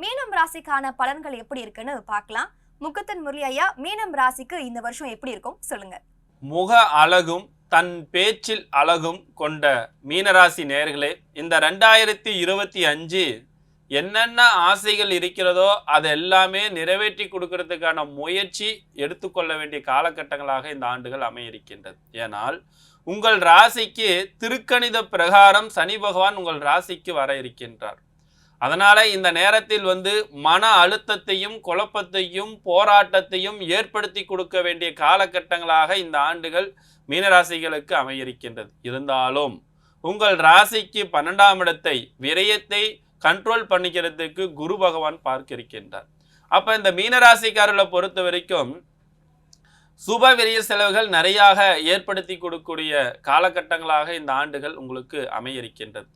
மீனம் ராசிக்கான பலன்கள் எப்படி இருக்குன்னு பார்க்கலாம். முக்கத்தன் முரளி ஐயா மீனம் ராசிக்கு இந்த வருஷம் எப்படி இருக்கும்? சொல்லுங்க. முக அழகும் தன் பேச்சில் அழகும் கொண்ட மீனராசி நேர்களே இந்த ரெண்டாயிரத்தி இருபத்தி அஞ்சு என்னென்ன ஆசைகள் இருக்கிறதோ அது எல்லாமே நிறைவேற்றி கொடுக்கறதுக்கான முயற்சி எடுத்துக்கொள்ள வேண்டிய காலகட்டங்களாக இந்த ஆண்டுகள் அமைய இருக்கின்றது. ஏனால் உங்கள் ராசிக்கு திருக்கணித பிரகாரம் சனி பகவான் உங்கள் ராசிக்கு வர இருக்கின்றார். அதனால இந்த நேரத்தில் வந்து மன அழுத்தத்தையும் குழப்பத்தையும் போராட்டத்தையும் ஏற்படுத்தி கொடுக்க வேண்டிய காலகட்டங்களாக இந்த ஆண்டுகள் மீனராசிகளுக்கு அமையிருக்கின்றது. இருந்தாலும் உங்கள் ராசிக்கு பன்னெண்டாம் இடத்தை விரயத்தை கண்ட்ரோல் பண்ணிக்கிறதுக்கு குரு பகவான் பார்க்க இருக்கின்றார். அப்போ இந்த மீனராசிக்காரர்களை பொறுத்த வரைக்கும் சுப விரிய செலவுகள் நிறையாக ஏற்படுத்தி கொடுக்கக்கூடிய காலகட்டங்களாக இந்த ஆண்டுகள் உங்களுக்கு அமையிருக்கின்றது.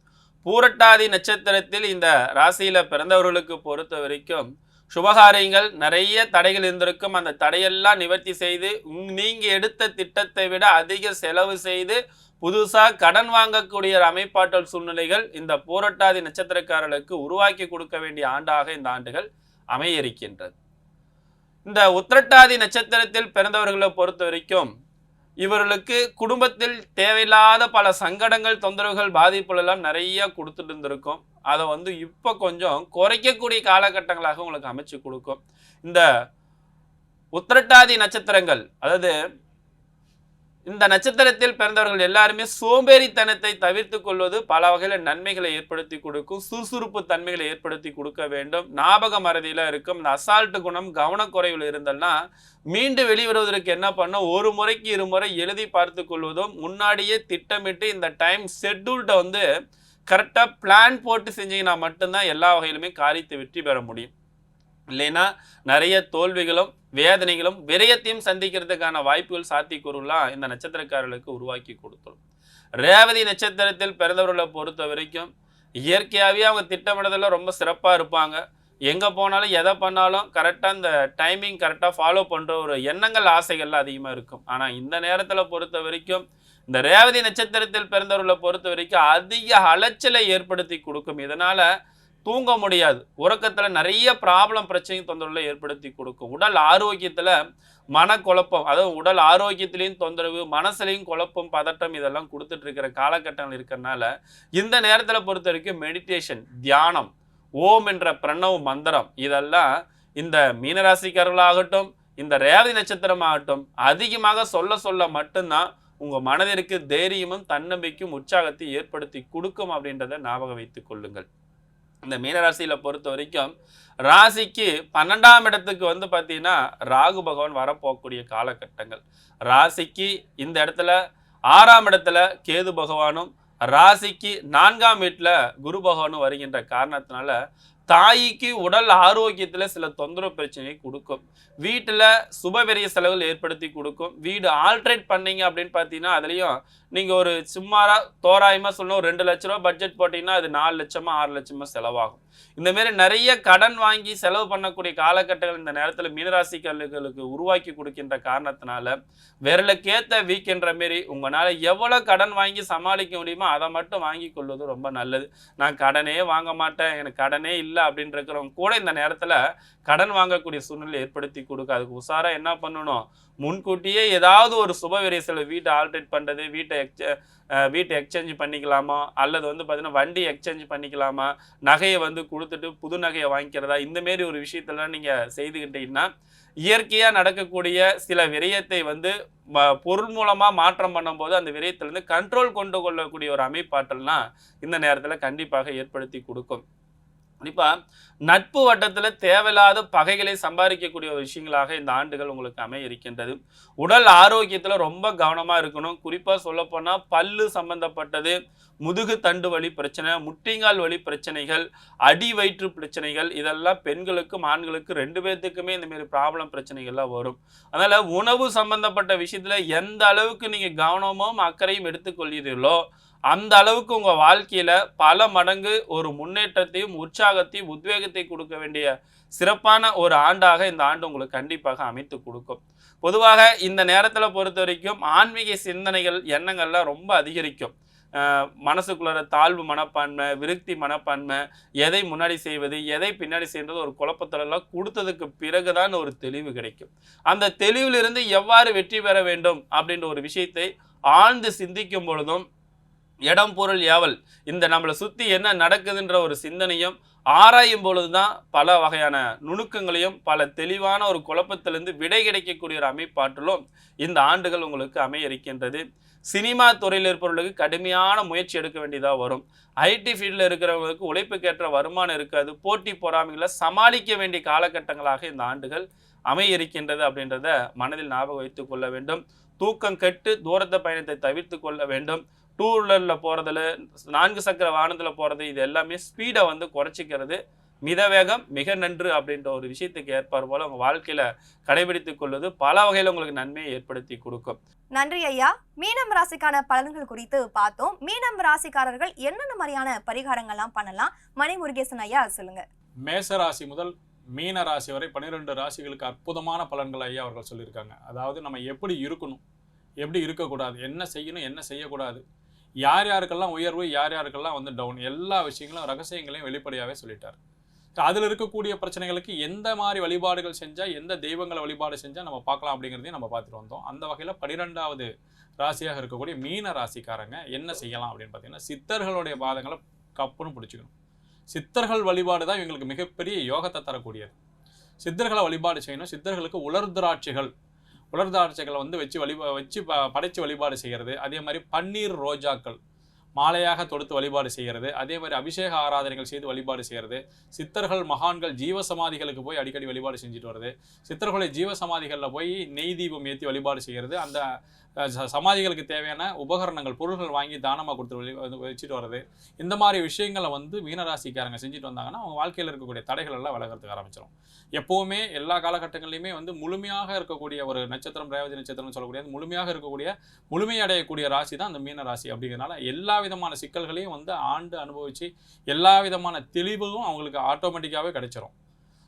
பூரட்டாதி நட்சத்திரத்தில் இந்த ராசியில் பிறந்தவர்களுக்கு பொறுத்த வரைக்கும் சுபகாரியங்கள் நிறைய தடைகள் இருந்திருக்கும். அந்த தடையெல்லாம் நிவர்த்தி செய்து உங்- எடுத்த திட்டத்தை விட அதிக செலவு செய்து புதுசாக கடன் வாங்கக்கூடிய அமைப்பாற்றல் சூழ்நிலைகள் இந்த பூரட்டாதி நட்சத்திரக்காரர்களுக்கு உருவாக்கி கொடுக்க வேண்டிய ஆண்டாக இந்த ஆண்டுகள் அமைய இருக்கின்றது இந்த உத்திரட்டாதி நட்சத்திரத்தில் பிறந்தவர்களை பொறுத்த வரைக்கும் இவர்களுக்கு குடும்பத்தில் தேவையில்லாத பல சங்கடங்கள் தொந்தரவுகள் பாதிப்புகள் எல்லாம் நிறைய கொடுத்துட்டு இருந்திருக்கும். அதை வந்து இப்போ கொஞ்சம் குறைக்கக்கூடிய காலகட்டங்களாக உங்களுக்கு அமைச்சு கொடுக்கும். இந்த உத்திரட்டாதி நட்சத்திரங்கள் அதாவது இந்த நட்சத்திரத்தில் பிறந்தவர்கள் எல்லாருமே சோம்பேறித்தனத்தை தவிர்த்து கொள்வது பல வகையில் நன்மைகளை ஏற்படுத்தி கொடுக்கும் சுறுசுறுப்பு தன்மைகளை ஏற்படுத்தி கொடுக்க வேண்டும். ஞாபக மறதியில் இருக்கும். இந்த அசால்ட்டு குணம் கவனக்குறைவில் இருந்தல்னா மீண்டு வெளிவருவதற்கு என்ன பண்ணும்? ஒரு முறைக்கு இருமுறை எழுதி பார்த்து கொள்வதும் முன்னாடியே திட்டமிட்டு இந்த டைம் ஷெட்யூல்ட வந்து கரெக்டாக பிளான் போட்டு செஞ்சீங்கன்னா மட்டும்தான் எல்லா வகையிலுமே காரியத்தை வெற்றி பெற முடியும். இல்லைன்னா நிறைய தோல்விகளும் வேதனைகளும் விரயத்தையும் சந்திக்கிறதுக்கான வாய்ப்புகள் சாத்தியக்கூறுலாம் இந்த நட்சத்திரக்காரர்களுக்கு உருவாக்கி கொடுத்துரும் ரேவதி நட்சத்திரத்தில் பிறந்தவர்களை பொறுத்த வரைக்கும் இயற்கையாகவே அவங்க திட்டமிடுறதில் ரொம்ப சிறப்பாக இருப்பாங்க. எங்கே போனாலும் எதை பண்ணாலும் கரெக்டாக இந்த டைமிங் கரெக்டாக ஃபாலோ பண்ணுற ஒரு எண்ணங்கள் ஆசைகள்லாம் அதிகமாக இருக்கும். ஆனால் இந்த நேரத்தில் பொறுத்த வரைக்கும் இந்த ரேவதி நட்சத்திரத்தில் பிறந்தவர்களை பொறுத்த வரைக்கும் அதிக அலைச்சலை ஏற்படுத்தி கொடுக்கும். இதனால் தூங்க முடியாது. உறக்கத்தில் நிறைய ப்ராப்ளம் பிரச்சனை தொந்தரவுகளை ஏற்படுத்தி கொடுக்கும். உடல் ஆரோக்கியத்தில் மனக்குழப்பம் அதாவது உடல் ஆரோக்கியத்திலையும் தொந்தரவு மனசுலையும் குழப்பம் பதட்டம் இதெல்லாம் கொடுத்துட்ருக்கிற காலகட்டங்கள் இருக்கிறனால இந்த நேரத்தில் பொறுத்த வரைக்கும் மெடிடேஷன் தியானம் ஓம் என்ற பிரணவ் மந்திரம் இதெல்லாம் இந்த மீனராசிக்காரர்களாகட்டும் இந்த ரேவதி நட்சத்திரமாகட்டும் அதிகமாக சொல்ல சொல்ல மட்டும்தான் உங்கள் மனதிற்கு தைரியமும் தன்னம்பிக்கையும் உற்சாகத்தை ஏற்படுத்தி கொடுக்கும் அப்படின்றத ஞாபகம் வைத்துக் கொள்ளுங்கள். இந்த மீனராசியில் பொறுத்த வரைக்கும் ராசிக்கு பன்னெண்டாம் இடத்துக்கு வந்து பார்த்தீங்கன்னா ராகு பகவான் வரப்போகக்கூடிய காலகட்டங்கள். ராசிக்கு இந்த இடத்துல ஆறாம் இடத்துல கேது பகவானும் ராசிக்கு நான்காம் வீட்டில் குரு பகவானும் வருகின்ற காரணத்தினால தாய்க்கு உடல் ஆரோக்கியத்தில் சில தொந்தரவு பிரச்சனையை கொடுக்கும். வீட்டில் சுபவிரிய செலவுகள் ஏற்படுத்தி கொடுக்கும். வீடு ஆல்ட்ரேட் பண்ணீங்க அப்படின்னு பார்த்தீங்கன்னா அதுலேயும் நீங்கள் ஒரு சும்மாரா தோராயமாக சொல்லணும் ஒரு ரெண்டு லட்ச ரூபா பட்ஜெட் போட்டிங்கன்னா அது நாலு லட்சமாக ஆறு லட்சமாக செலவாகும். இந்தமாரி நிறைய கடன் வாங்கி செலவு பண்ணக்கூடிய காலகட்டங்கள் இந்த நேரத்தில் மீனராசிகளுக்கு உருவாக்கி கொடுக்கின்ற காரணத்தினால விரலுக்கேற்ற வீக்கின்ற மாரி உங்களால் எவ்வளோ கடன் வாங்கி சமாளிக்க முடியுமோ அதை மட்டும் வாங்கி கொள்வது ரொம்ப நல்லது. நான் கடனே வாங்க மாட்டேன். எனக்கு கடனே இல்லை. அப்படின்னு இருக்கிறவங்க கூட இந்த நேரத்தில் கடன் வாங்கக்கூடிய சூழ்நிலை ஏற்படுத்தி கொடுக்க. அதுக்கு உஷாரா என்ன பண்ணணும்? முன்கூட்டியே ஏதாவது ஒரு சுப செலவு வீட்டை ஆல்ட்ரேட் பண்ணுறது வீட்டை எக்ஸ வீட்டை எக்ஸ்சேஞ்ச் பண்ணிக்கலாமா? அல்லது வந்து பார்த்தீங்கன்னா வண்டி எக்ஸ்சேஞ்ச் பண்ணிக்கலாமா? நகையை வந்து கொடுத்துட்டு புது நகையை வாங்கிக்கிறதா? இந்த மாரி ஒரு விஷயத்தெல்லாம் நீங்கள் செய்துக்கிட்டீங்கன்னா இயற்கையாக நடக்கக்கூடிய சில விரயத்தை வந்து ம- பொருள் மூலமாக மாற்றம் பண்ணும்போது அந்த விரயத்திலிருந்து கண்ட்ரோல் கொண்டு கொள்ளக்கூடிய ஒரு அமைப்பாற்றல்னால் இந்த நேரத்தில் கண்டிப்பாக ஏற்படுத்தி கொடுக்கும். குறிப்பாக நட்பு வட்டத்தில் தேவையில்லாத பகைகளை சம்பாதிக்கக்கூடிய ஒரு விஷயங்களாக இந்த ஆண்டுகள் உங்களுக்கு அமைய இருக்கின்றது உடல் ஆரோக்கியத்தில் ரொம்ப கவனமாக இருக்கணும். குறிப்பாக சொல்லப்போனால் பல்லு சம்பந்தப்பட்டது முதுகு தண்டு வலி பிரச்சனை முட்டிங்கால் வலி பிரச்சனைகள் அடி வயிற்று பிரச்சனைகள் இதெல்லாம் பெண்களுக்கும் ஆண்களுக்கும் ரெண்டு பேர்த்துக்குமே இந்தமாரி ப்ராப்ளம் பிரச்சனைகள்லாம் வரும். அதனால் உணவு சம்பந்தப்பட்ட விஷயத்தில் எந்த அளவுக்கு நீங்கள் கவனமும் அக்கறையும் எடுத்துக்கொள்கிறீர்களோ அந்த அளவுக்கு உங்கள் வாழ்க்கையில் பல மடங்கு ஒரு முன்னேற்றத்தையும் உற்சாகத்தையும் உத்வேகத்தை கொடுக்க வேண்டிய சிறப்பான ஒரு ஆண்டாக இந்த ஆண்டு உங்களுக்கு கண்டிப்பாக அமைத்து கொடுக்கும். பொதுவாக இந்த நேரத்தில் பொறுத்த வரைக்கும் ஆன்மீக சிந்தனைகள் எண்ணங்கள்லாம் ரொம்ப அதிகரிக்கும். மனசுக்குள்ள மனசுக்குள்ளார தாழ்வு மனப்பான்மை விருத்தி மனப்பான்மை எதை முன்னாடி செய்வது எதை பின்னாடி செய்வது ஒரு குழப்பத்திலெல்லாம் கொடுத்ததுக்கு பிறகுதான் ஒரு தெளிவு கிடைக்கும். அந்த தெளிவிலிருந்து எவ்வாறு வெற்றி பெற வேண்டும் அப்படின்ற ஒரு விஷயத்தை ஆழ்ந்து சிந்திக்கும் பொழுதும் இடம் பொருள் ஏவல் இந்த நம்மளை சுற்றி என்ன நடக்குதுன்ற ஒரு சிந்தனையும் ஆராயும் பொழுது தான் பல வகையான நுணுக்கங்களையும் பல தெளிவான ஒரு குழப்பத்திலிருந்து விடை கிடைக்கக்கூடிய ஒரு அமைப்பாற்றலும் இந்த ஆண்டுகள் உங்களுக்கு அமைய இருக்கின்றது சினிமா துறையில் இருப்பவர்களுக்கு கடுமையான முயற்சி எடுக்க வேண்டியதாக வரும். ஐடி ஃபீல்டில் இருக்கிறவங்களுக்கு உழைப்புக்கேற்ற வருமானம் இருக்காது. போட்டி பொறாமைகளை சமாளிக்க வேண்டிய காலகட்டங்களாக இந்த ஆண்டுகள் அமைய இருக்கின்றது அப்படின்றத மனதில் ஞாபகம் வைத்துக் கொள்ள வேண்டும். தூக்கம் கெட்டு தூரத்த பயணத்தை தவிர்த்து கொள்ள வேண்டும். டூ வீலரில் போகிறதுல நான்கு சக்கர வாகனத்தில் போகிறது இது எல்லாமே ஸ்பீடை வந்து குறைச்சிக்கிறது. மித வேகம் மிக நன்று அப்படின்ற ஒரு விஷயத்துக்கு ஏற்பார் போல உங்கள் வாழ்க்கையில் கடைபிடித்துக் கொள்வது பல வகையில் உங்களுக்கு நன்மையை ஏற்படுத்தி கொடுக்கும். நன்றி ஐயா. மீனம் ராசிக்கான பலன்கள் குறித்து பார்த்தோம். மீனம் ராசிக்காரர்கள் என்னென்ன மாதிரியான பரிகாரங்கள்லாம் பண்ணலாம்? மணி முருகேசன் ஐயா சொல்லுங்க. மேச ராசி முதல் மீன ராசி வரை பன்னிரெண்டு ராசிகளுக்கு அற்புதமான பலன்கள் ஐயா அவர்கள் சொல்லியிருக்காங்க. அதாவது நம்ம எப்படி இருக்கணும் எப்படி இருக்கக்கூடாது என்ன செய்யணும் என்ன செய்யக்கூடாது யார் யாருக்கெல்லாம் உயர்வு யார் யாருக்கெல்லாம் வந்து டவுன் எல்லா விஷயங்களும் ரகசியங்களையும் வெளிப்படையாகவே சொல்லிட்டார். அதில் இருக்கக்கூடிய பிரச்சனைகளுக்கு எந்த மாதிரி வழிபாடுகள் செஞ்சால் எந்த தெய்வங்களை வழிபாடு செஞ்சால் நம்ம பார்க்கலாம் அப்படிங்கிறதையும் நம்ம பார்த்துட்டு வந்தோம். அந்த வகையில் பன்னிரெண்டாவது ராசியாக இருக்கக்கூடிய மீன ராசிக்காரங்க என்ன செய்யலாம் அப்படின்னு பார்த்தீங்கன்னா சித்தர்களுடைய பாதங்களை கப்புன்னு பிடிச்சிக்கணும். சித்தர்கள் வழிபாடு தான் இவங்களுக்கு மிகப்பெரிய யோகத்தை தரக்கூடியது. சித்தர்களை வழிபாடு செய்யணும். சித்தர்களுக்கு உலர் திராட்சைகள் உலர்ந்த ஆட்சிகளை வந்து வச்சு வழிபா வச்சு படைச்சு வழிபாடு செய்கிறது அதே மாதிரி பன்னீர் ரோஜாக்கள். மாலையாக தொடுத்து வழிபாடு செய்கிறது. அதே மாதிரி அபிஷேக ஆராதனைகள் செய்து வழிபாடு செய்கிறது. சித்தர்கள் மகான்கள் ஜீவ சமாதிகளுக்கு போய் அடிக்கடி வழிபாடு செஞ்சுட்டு வருது. சித்தர்களுடைய ஜீவ சமாதிகளில் போய் நெய் தீபம் ஏற்றி வழிபாடு செய்கிறது. அந்த ச- சமாதிகளுக்கு தேவையான உபகரணங்கள் பொருள்கள் வாங்கி தானமாக கொடுத்து வழி வச்சுட்டு வருது. இந்த மாதிரி விஷயங்களை வந்து மீனராசிக்காரங்க செஞ்சுட்டு வந்தாங்கன்னா அவங்க வாழ்க்கையில் இருக்கக்கூடிய தடைகள் எல்லாம் விலகிறதுக்கு ஆரம்பிச்சிடும் எப்போவுமே எல்லா காலகட்டங்களிலுமே வந்து முழுமையாக இருக்கக்கூடிய ஒரு நட்சத்திரம் ரேவதி நட்சத்திரம்னு சொல்லக்கூடிய முழுமையாக இருக்கக்கூடிய முழுமையடையக்கூடிய ராசி தான் அந்த மீன ராசி அப்படிங்கிறனால எல்லா விதமான சிக்கல்களையும் வந்து ஆண்டு அனுபவித்து எல்லா விதமான தெளிவும் அவங்களுக்கு ஆட்டோமேட்டிக்காகவே கிடைச்சிரும்.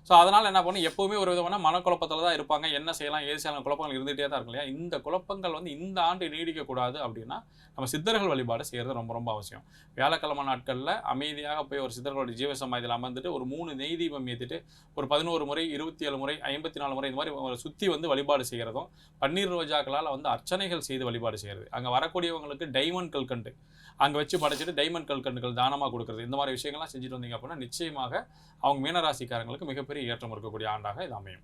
ஸோ அதனால் என்ன பண்ணும் எப்போவுமே ஒரு விதமான மனக்குழப்பத்தில் தான் இருப்பாங்க. என்ன செய்யலாம் ஏது செய்யலாம் குழப்பங்கள் இருந்துகிட்டே தான் இருக்கும் இல்லையா? இந்த குழப்பங்கள் வந்து இந்த ஆண்டு நீடிக்கக்கூடாது அப்படின்னா நம்ம சித்தர்கள் வழிபாடு செய்கிறது ரொம்ப ரொம்ப அவசியம். வியாழக்கிழமை நாட்களில் அமைதியாக போய் ஒரு சித்தர்களுடைய ஜீவ சமாதியில் அமர்ந்துட்டு ஒரு மூணு நெய் தீபம் ஏற்றிட்டு ஒரு பதினோரு முறை இருபத்தி ஏழு முறை ஐம்பத்தி நாலு முறை இந்த மாதிரி ஒரு சுற்றி வந்து வழிபாடு செய்கிறதும் பன்னீர் ரோஜாக்களால் வந்து அர்ச்சனைகள் செய்து வழிபாடு செய்கிறது அங்கே வரக்கூடியவங்களுக்கு டைமண்ட் கல்கண்டு. அங்கே வச்சு படைச்சிட்டு டைமண்ட் கல்கண்டுகள் தானமாக கொடுக்குறது. இந்த மாதிரி விஷயங்கள்லாம் செஞ்சுட்டு வந்தீங்க அப்படின்னா நிச்சயமாக அவங்க மீனராசிக்காரங்களுக்கு மிகப்பெரிய மிகப்பெரிய ஏற்றம் இருக்கக்கூடிய ஆண்டாக இது அமையும்.